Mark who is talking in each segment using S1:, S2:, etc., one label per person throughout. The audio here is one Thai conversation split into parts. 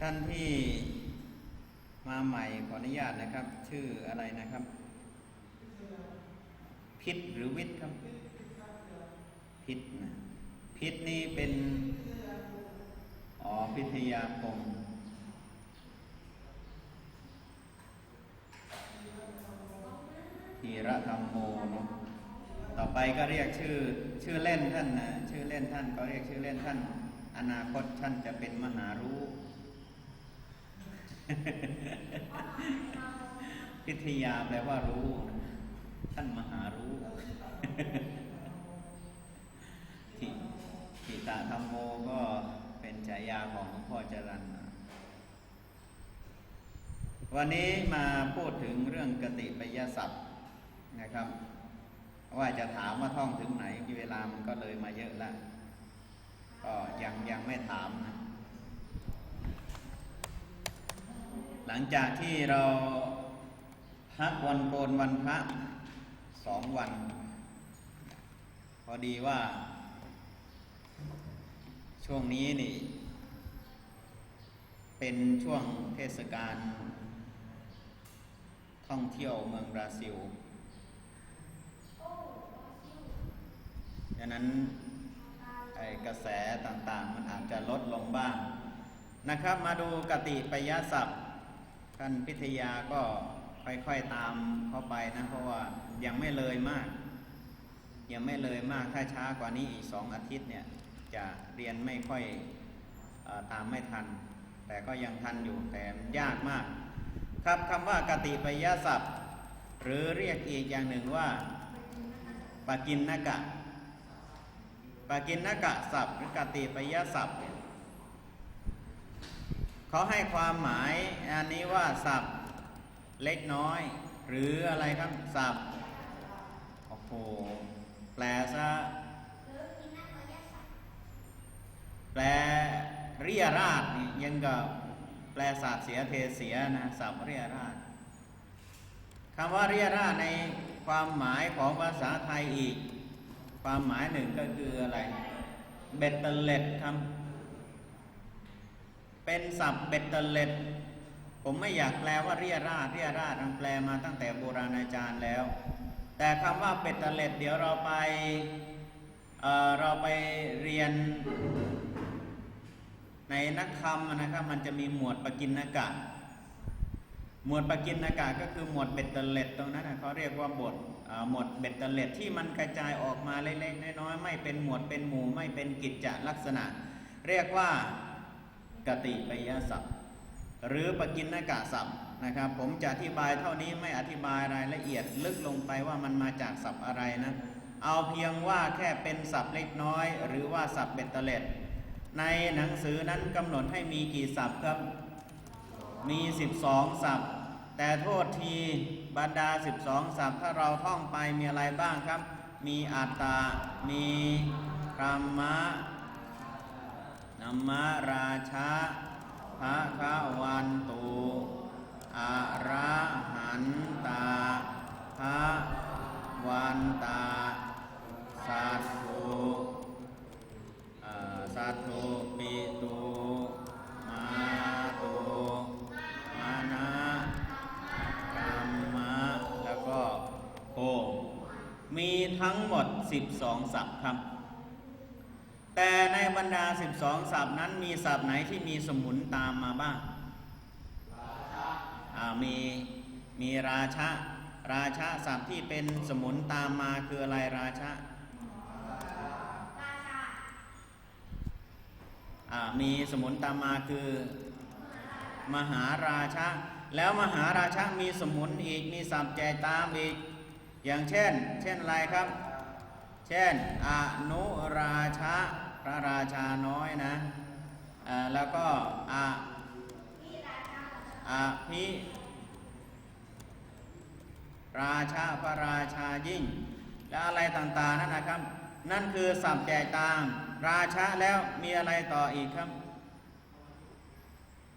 S1: ท่านที่มาใหม่ขออนุญาตนะครับ ชื่ออะไรนะครับ พิษหรือวิทย์ครับ พิษนะพิษนี่เป็นอ๋อพิทยาคมธีระธรรมโมเนอะต่อไปก็เรียกชื่อชื่อเล่นท่านนะชื่อเล่นท่านก็เรียกชื่อเล่นท่าน อนาคตท่านจะเป็นมหารู้ พิทยาแปลว่ารู้นะท่านมหารู้ทิทิตาธรรมโมก็เป็นฉายาของหลวงพ่อจรันวันนี้มาพูดถึงเรื่องกติปยศัพท์นะครับ ว่าจะถามว่าท่องถึงไหนเวลามันก็เลยมาเยอะแล้วก็ยังยังไม่ถามนะ หลังจากที่เราพักวันโกนวันพระสองวัน พอดีว่า ช่วงนี้นี่ เป็นช่วงเทศกาลท่องเที่ยวเมืองบราซิลดังนั้นไอกระแสต่างๆ มันอาจจะลดลงบ้างนะครับ มาดูกติปยศัพท์ ท่านพิทยาก็ค่อยๆตามเข้าไปนะ เพราะว่ายังไม่เลยมาก ยังไม่เลยมากถ้าช้ากว่านี้อีกสองอาทิตย์เนี่ยจะเรียนไม่ค่อยอตามไม่ทัน แต่ก็ยังทันอยู่แต่ยากมาก ครับคำว่ากติปยศัพท์ หรือเรียกอีกอย่างหนึ่งว่าปากินนกะปากินนกะศัพท์ หรือกติปยศัพท์เนี่ย เขาให้ความหมายอันนี้ว่าศัพท์เล็กน้อย หรืออะไรครับศัพท์โอ้โหแปลซะแปลเรียราดยังกับแปลศาสเสียเทเสียนะศัพท์เรียราดคำว่าเรียราดในความหมายของภาษาไทยอีก ความหมายหนึ่งก็คืออะไร เบ็ดเตล็ดครับ เป็นศัพท์เบ็ดเตล็ด ผมไม่อยากแปลว่าเรียราดเรียราดมันแปลมาตั้งแต่โบราณอาจารย์แล้ว แต่คำว่าเบ็ดเตล็ด เดี๋ยวเราไปเเราไปเรียน ในนักคำนะครับมันจะมีหมวดปกินนกะ หมวดปกินนกะก็คือหมวดเบ็ดเตล็ดตรงนั้นนะเขาเรียกว่าบทหมวดเบ็ดเตล็ดที่มันกระจายออกมาเล็กๆน้อยๆไม่เป็นหมวดเป็นหมู่ไม่เป็นกิจจลักษณะ เรียกว่า กติปยศัพท์ หรือปกินนกะศัพท์นะครับ ผมจะอธิบายเท่านี้ไม่อธิบายรายละเอียดลึกลงไปว่ามันมาจากศัพท์อะไรนะ เอาเพียงว่าแค่เป็นศัพท์เล็กน้อย หรือว่าศัพท์เบ็ดเตล็ด ในหนังสือนั้นกำหนดให้มีกี่ศัพท์ครับมี 12 ศัพท์ แต่โทษทีบรรดา 12 ศัพท์ ถ้าเราท่องไปมีอะไรบ้างครับ มีอัตตา มีพรามะ นัมมะราชาพระคะวันตุอะระหันตาพระวันตาสัตถุสัตถุปิตุมาตุมานะกรรมะแล้วก็โอมีทั้งหมด 12 ศัพท์ครับ บรรดา 12ศัพท์นั้นมีศัพท์ไหนที่มีสมุนตามมาบ้างอ่ามีมีราชะราชะศัพท์ที่เป็นสมุนตามมาคืออะไรราชามีสมุนตามมาคือ มหาราชะแล้วมหาราชะมีสมุนอีกมีศัพท์แจตามอีก อย่างเช่น เช่นอะไรครับ เช่น อนุราชะพ ระราชาน้อยนะแล้วก็อะอะพิราชาพระราชายิ่ง และอะไรต่างๆนั่นนะครับ นั่นคือสับแจกตามราชาแล้วมีอะไรต่ออีกครับ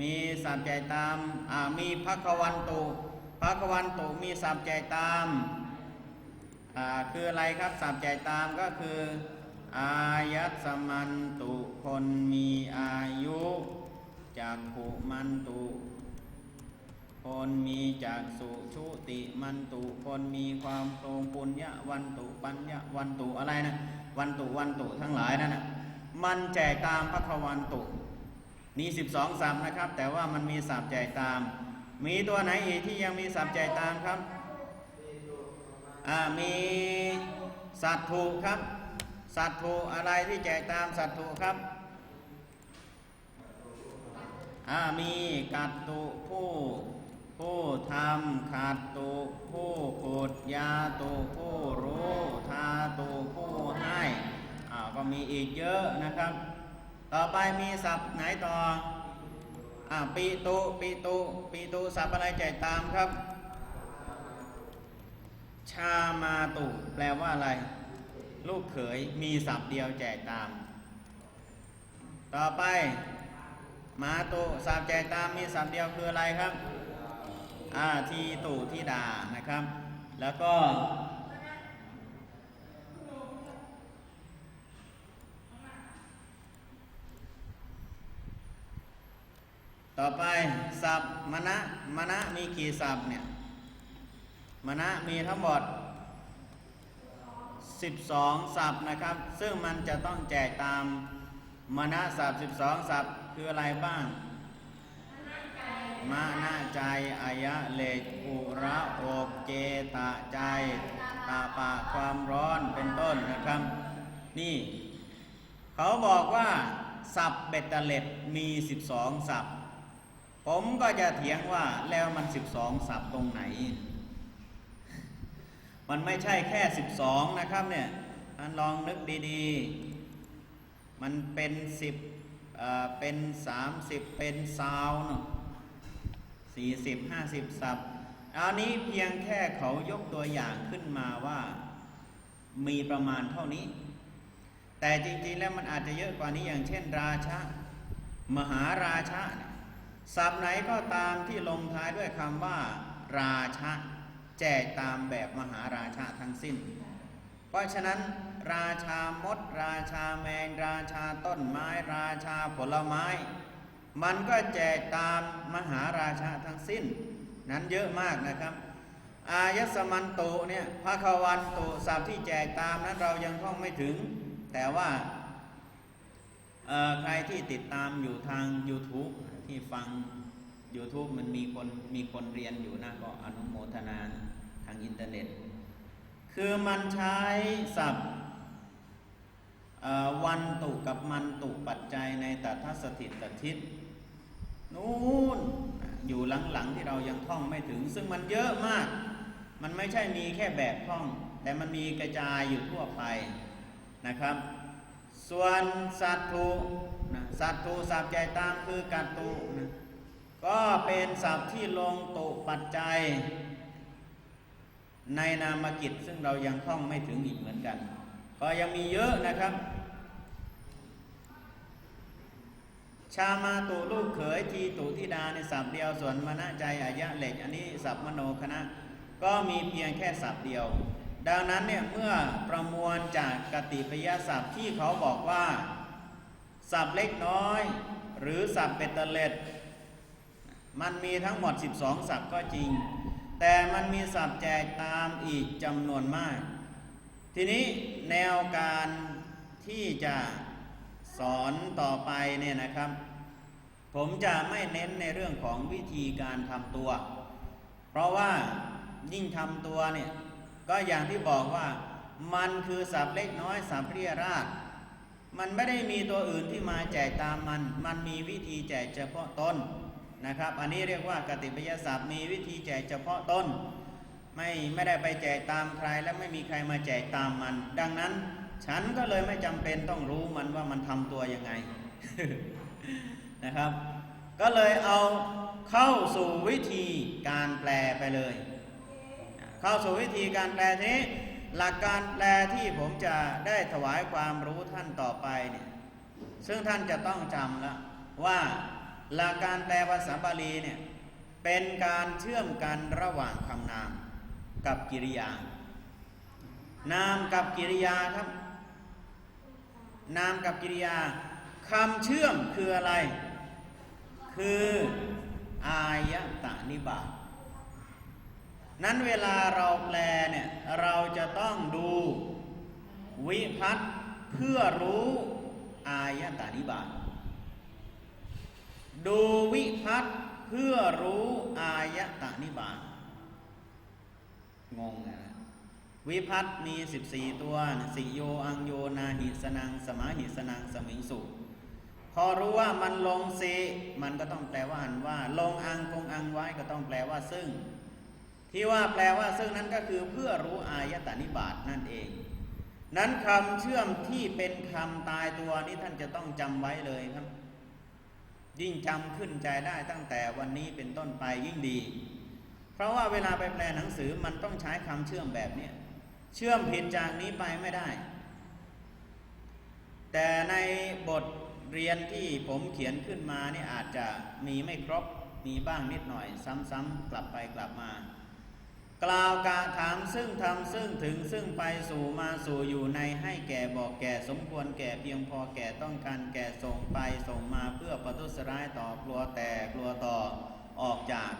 S1: มีสับแจกตามอ่ามีพักวันตุพักวันตุมีสับแจกตามอ่าคืออะไรครับสับใจตามก็คือ อายัสมันตุคนมีอายุจากขุมันตุคนมีจากสุชุติมันตุคนมีความโปรงปุญญะวันตุปัญญะวันตุอะไรนะวันตุวันตุทั้งหลายนั่นนะมันแจกตามพระควันตุนี่สิบสองสับนะครับ แต่ว่ามันมีสับแจกตาม มีตัวไหนอีกที่ยังมีสับแจกตามครับ อ่ามีสัตว์ถูกครับ สัตว์ถูอะไรที่แจกตามสัตว์ถูครับอ่ามีกัตตุผู้ผู้ทำขาดตุผู้ขุดยาตุผู้รู้ทาตุผู้ให้อ่าก็มีอีกเยอะนะครับ ต่อไปมีศัพท์ไหนต่ออ่าปีตุปีตุปีตุศัพท์อะไรแจกตามครับ ชามาตุแปลว่าอะไร ลูกเขยมีศัพท์เดียวแจกตาม ต่อไป มาตุศัพท์แจกตามมีศัพท์เดียวคืออะไรครับอ่าทีตุทีดานะครับ แล้วก็ต่อไปศัพมณะมณะมีกี่ศัพท์เนี่ยมณะมีทั้งหมด 12 ศัพท์นะครับ ซึ่งมันจะต้องแจกตามมณศัพท์ 12 ศัพท์คืออะไรบ้างมานะใจอายะเลกอุระอกเจตะใจตาปะความร้อนเป็นต้นนะครับ นี่ เขาบอกว่าศัพท์เบตเตเล็ดมี 12ศัพท์ผมก็จะเถียงว่าแล้วมัน 12ศัพท์ตรงไหน มันไม่ใช่แค่ 12 นะครับเนี่ยท่านลองนึกดีๆ มันเป็น 10เอ่อเป็น 30 เป็นซาวเนาะ40 50ศัพท์อันนี้เพียงแค่เขายกตัวอย่างขึ้นมาว่ามีประมาณเท่านี้ แต่จริงๆแล้วมันอาจจะเยอะกว่านี้อย่างเช่นราชะ มหาราชะศัพท์ไหนก็ตามที่ลงท้ายด้วยคำว่า ราชะ แจกตามแบบมหาราชาทั้งสิ้น เพราะฉะนั้น ราชามด ราชาแมงราชาต้นไม้ ราชาผลไม้ มันก็แจกตามมหาราชาทั้งสิ้น นั้นเยอะมากนะครับอายสมันตุเนี่ยพระควันตุศัพท์ที่แจกตามนั้นเรายังท่องไม่ถึง แต่ว่าใครที่ติดตามอยู่ทาง YouTube ที่ฟัง YouTube มันมีคนมีคนเรียนอยู่นะก็อนุโมทนาทางอินเทอร์เน็ต คือมันใช้ศัพท์วันตุกับมันตุปัจจัยในตัทสถิตทิศนู้นอยู่หลังๆที่เรายังท่องไม่ถึง ซึ่งมันเยอะมาก มันไม่ใช่มีแค่แบบท่อง แต่มันมีกระจายอยู่ทั่วไปนะครับ ส่วนสัตตุนะสัตตุสัพท์ใจตามคือกัตตุนะก็เป็นศัพท์ที่ลงตุปัจจัย ในนามกิจซึ่งเรายังท่องไม่ถึงอีกเหมือนกัน ก็ยังมีเยอะนะครับ ชามาตุลูกเขยทีตุธิดาในศัพเดียวส่วนมณใจอายะเหล็ก อันนี้ศัพมโนคณะ ก็มีเพียงแค่ศัพเดียว ดังนั้นเนี่ยเมื่อประมวลจากกติปยศัพท์ที่เขาบอกว่าศัพเล็กน้อย หรือศัพเบตเตเล็ดมันมีทั้งหมด 12ศัพก็จริง แต่มันมีศัพท์แจกตามอีกจำนวนมาก ทีนี้แนวการที่จะสอนต่อไปเนี่ยนะครับ ผมจะไม่เน้นในเรื่องของวิธีการทำตัว เพราะว่ายิ่งทำตัวเนี่ยก็อย่างที่บอกว่ามันคือศัพท์เล็กน้อยศัพท์เรียราดมันไม่ได้มีตัวอื่นที่มาแจกตามมัน มันมีวิธีแจกเฉพาะตน นะครับ อันนี้เรียกว่ากติปยศัพท์มีวิธีแจกเฉพาะตนไม่ไม่ได้ไปแจกตามใครและไม่มีใครมาแจกตามมัน ดังนั้น ฉันก็เลยไม่จำเป็นต้องรู้มันว่ามันทำตัวยังไงนะครับ ก็เลยเอาเข้าสู่วิธีการแปลไปเลย เข้าสู่วิธีการแปลทีนี้หลักการแปลที่ผมจะได้ถวายความรู้ท่านต่อไปเนี่ยซึ่งท่านจะต้องจำแล้วว่า หลักการแปลภาษาบาลีเนี่ยเป็นการเชื่อมกันระหว่างคำนามกับกิริยา นามกับกิริยาครับ นามกับกิริยาคำเชื่อมคืออะไร คืออายตะนิบาตนั้นเวลาเราแปลเนี่ยเราจะต้องดูวิพัตน์เพื่อรู้อายตานิบาต ดูวิพัตน์เพื่อรู้อายตานิบาตงงนะวิพัตน์มี14ตัวสิโยอังโยนาหิสนัง สมาหิสนังสมิงสุพอรู้ว่ามันลงเซมันก็ต้องแปลว่าอันว่า ลงอังคงอังไว้ก็ต้องแปลว่าซึ่ง ที่ว่าแปลว่าซึ่งนั้นก็คือเพื่อรู้อายตานิบาตนั่นเอง นั้นคำเชื่อมที่เป็นคำตายตัวนี้ท่านจะต้องจำไว้เลยครับ ยิ่งจำขึ้นใจได้ตั้งแต่วันนี้เป็นต้นไปยิ่งดี เพราะว่าเวลาไปแปลหนังสือมันต้องใช้คำเชื่อมแบบเนี้ยเชื่อมผิดจากนี้ไปไม่ได้ แต่ในบทเรียนที่ผมเขียนขึ้นมานี่อาจจะมีไม่ครบมีบ้างนิดหน่อย ซ้ำๆกลับไปกลับมา กล่าวกาถามซึ่งทำซึ่งถึงซึ่งไปสู่มาสู่อยู่ในให้แก่บอกแก่สมควรแก่เพียงพอแก่ต้องการแก่ส่งไปส่งมาเพื่อประทุษร้ายต่อกลัวแต่กลัวต่อออกจาก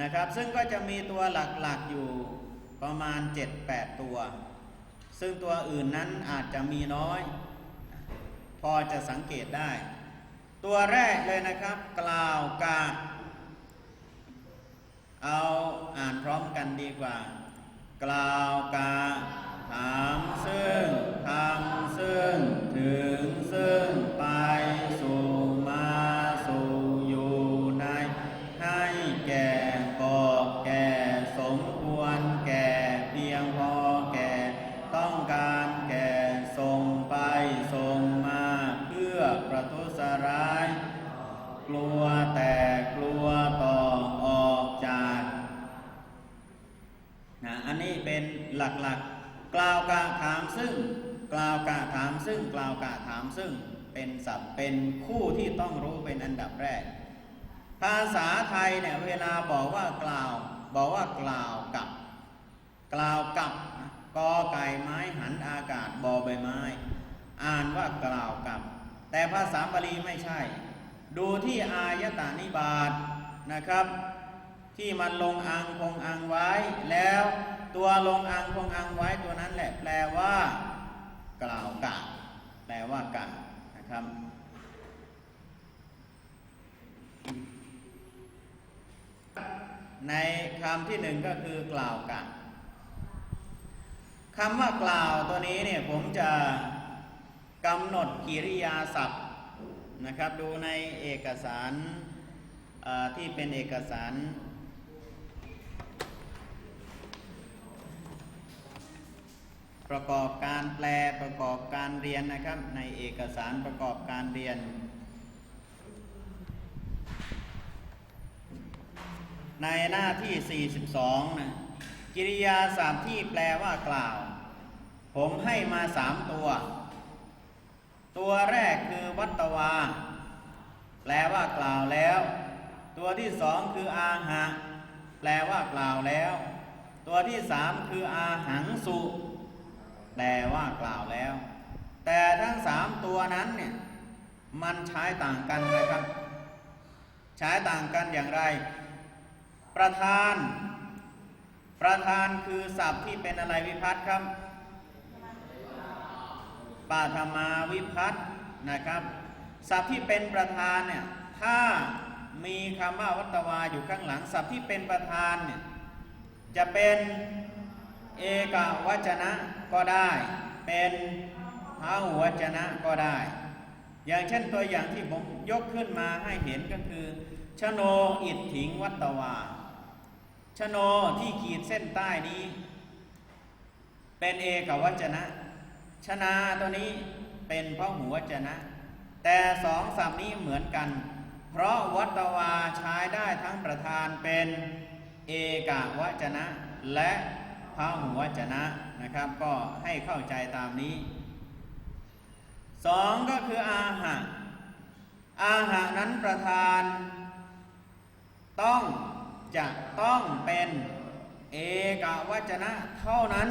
S1: นะครับ ซึ่งก็จะมีตัวหลักๆอยู่ประมาณ 7-8 ตัว ซึ่งตัวอื่นนั้นอาจจะมีน้อย พอจะสังเกตได้ ตัวแรกเลยนะครับ กล่าวกาเอา กว่า กล่าวกาถามซึ่ง นะอันนี้เป็นหลักๆกล่าวกะถามซึ่ง กล่าวกะถามซึ่ง กล่าวกะถามซึ่ง เป็นศัพท์เป็นคู่ที่ต้องรู้เป็นอันดับแรก ภาษาไทยเนี่ยเวลาบอกว่ากล่าว บอกว่ากล่าวกับ กล่าวกับกอไก่ไม้หันอากาศบอใบไม้ อ่านว่ากล่าวกับ แต่ภาษาบาลีไม่ใช่ ดูที่อายตานิบาตนะครับ ที่มันลงอังคงอังไว้ แล้วตัวลงอังคงอังไว้ตัวนั้นแหละแปลว่า กล่าวกะแปลว่ากะนะครับในคำที่หนึ่งก็คือกล่าวกะคำว่ากล่าวตัวนี้เนี่ยผมจะกำหนดกิริยาศัพท์นะครับ ดูในเอกสารที่เป็นเอกสาร ประกอบการแปลประกอบการเรียนนะครับ ในเอกสารประกอบการเรียน ในหน้าที่ 42 นะกิริยาศัพท์ที่แปลว่ากล่าว ผมให้มาสามตัว ตัวแรกคือวัตวา แปลว่ากล่าวแล้ว ตัวที่สองคืออาหะ แปลว่ากล่าวแล้ว ตัวที่สามคืออาหังสุ แปลว่ากล่าวแล้ว แต่ทั้งสามตัวนั้นเนี่ยมันใช้ต่างกันนะครับ ใช้ต่างกันอย่างไร ประธาน ประธานคือศัพท์ที่เป็นอะไรวิพัตน์ครับปาธมาวิพัตน์นะครับศัพท์ที่เป็นประธานเนี่ยถ้ามีคำว่าวัตวาอยู่ข้างหลังศัพท์ที่เป็นประธานเนี่ยจะเป็น เอกวจนะก็ได้ เป็นพหุวจนะก็ได้ อย่างเช่นตัวอย่างที่ผมยกขึ้นมาให้เห็นก็คือ ชโนอิทถิงวัตวา ชโนที่ขีดเส้นใต้นี้ เป็นเอกวจนะ ชนาตัวนี้เป็นพระหัวจนะ แต่สองศัพนี้เหมือนกัน เพราะวัตวาใช้ได้ทั้งประธานเป็นเอกวจนะและ พระหัวจนะนะครับ ก็ให้เข้าใจตามนี้สองก็คืออาหะอาหะนั้นประธาน ต้องจะต้องเป็นเอกวจนะเท่านั้น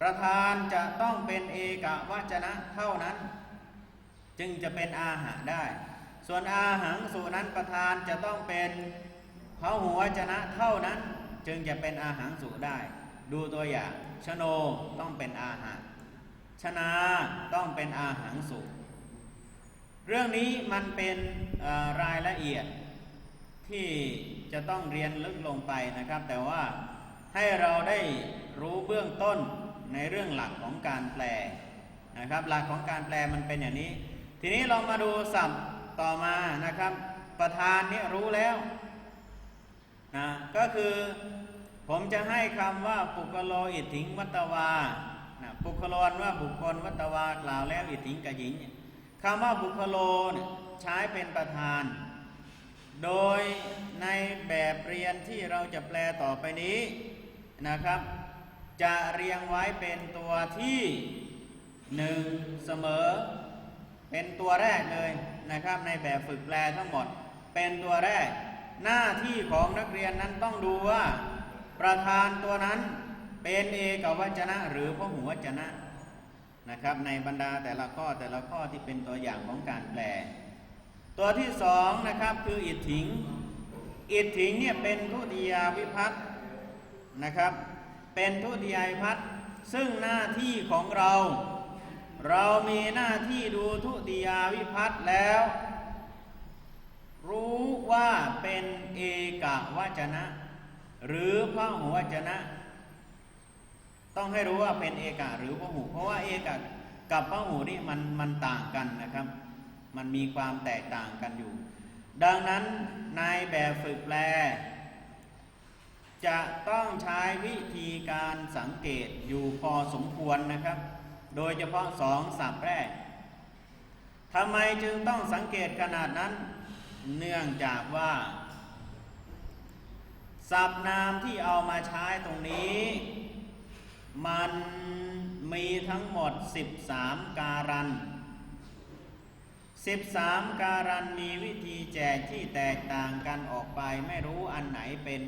S1: ประธานจะต้องเป็นเอกวจนะเท่านั้น จึงจะเป็นอาหะได้ ส่วนอาหังสุนั้นประธานจะต้องเป็นพระหัวจนะเท่านั้น จึงจะเป็นอาหังสุได้ ดูตัวอย่างชโนต้องเป็นอาหาร ชนาต้องเป็นอาหังสุเรื่องนี้มันเป็นรายละเอียดที่จะต้องเรียนลึกลงไปนะครับ แต่ว่าให้เราได้รู้เบื้องต้นในเรื่องหลักของการแปลนะครับ หลักของการแปลมันเป็นอย่างนี้ ทีนี้เรามาดูศัพท์ต่อมานะครับ ประธานเนี่รู้แล้ว นะก็คือผมจะให้คำว่าปุกโลอิทธิงวัตวานะปุคโลนว่าบุคคลวัตวากล่าวแล้วอิทธิงกับหญิงคำว่าบุคโลเนี่ยใช้เป็นประธาน โดยในแบบเรียนที่เราจะแปลต่อไปนี้นะครับ จะเรียงไว้เป็นตัวที่หนึ่งเสมอ เป็นตัวแรกเลยนะครับ ในแบบฝึกแปลทั้งหมด เป็นตัวแรก หน้าที่ของนักเรียนนั้นต้องดูว่า ประธานตัวนั้นเป็นเอกวจนะ หรือพหุวจนะนะครับ ในบรรดาแต่ละข้อแต่ละข้อที่เป็นตัวอย่างของการแปล ตัวที่สองนะครับคืออิทธิงอิทธิงเนี่ยเป็นทุติยาวิพัตนะครับ เป็นทุติยาวิพัตซึ่งหน้าที่ของเรา เรามีหน้าที่ดูทุติยาวิพัตแล้ว รู้ว่า เป็นเอกวจนะ หรือพระหัวจนะ ต้องให้รู้ว่าเป็นเอกะหรือพหู เพราะว่าเอกะกับพหูนี่มันมันต่างกันนะครับ มันมีความแตกต่างกันอยู่ ดังนั้นในแบบฝึกแปล จะต้องใช้วิธีการสังเกตอยู่พอสมควรนะครับ โดยเฉพาะสองศัพท์แรกทำไมจึงต้องสังเกตขนาดนั้น เนื่องจากว่าศัพท์นามที่เอามาใช้ตรงนี้ มันมีทั้งหมด 13 การัน 13 การันมีวิธีแจกที่แตกต่างกันออกไป ไม่รู้อันไหนเป็น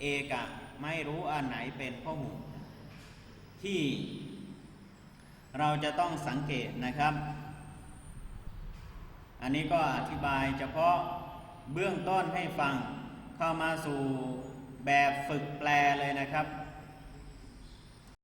S1: เอกะ ไม่รู้อันไหนเป็นพหูที่เราจะต้องสังเกตนะครับ อันนี้ก็อธิบายเฉพาะเบื้องต้นให้ฟังเข้ามาสู่แบบฝึกแปลเลยนะครับ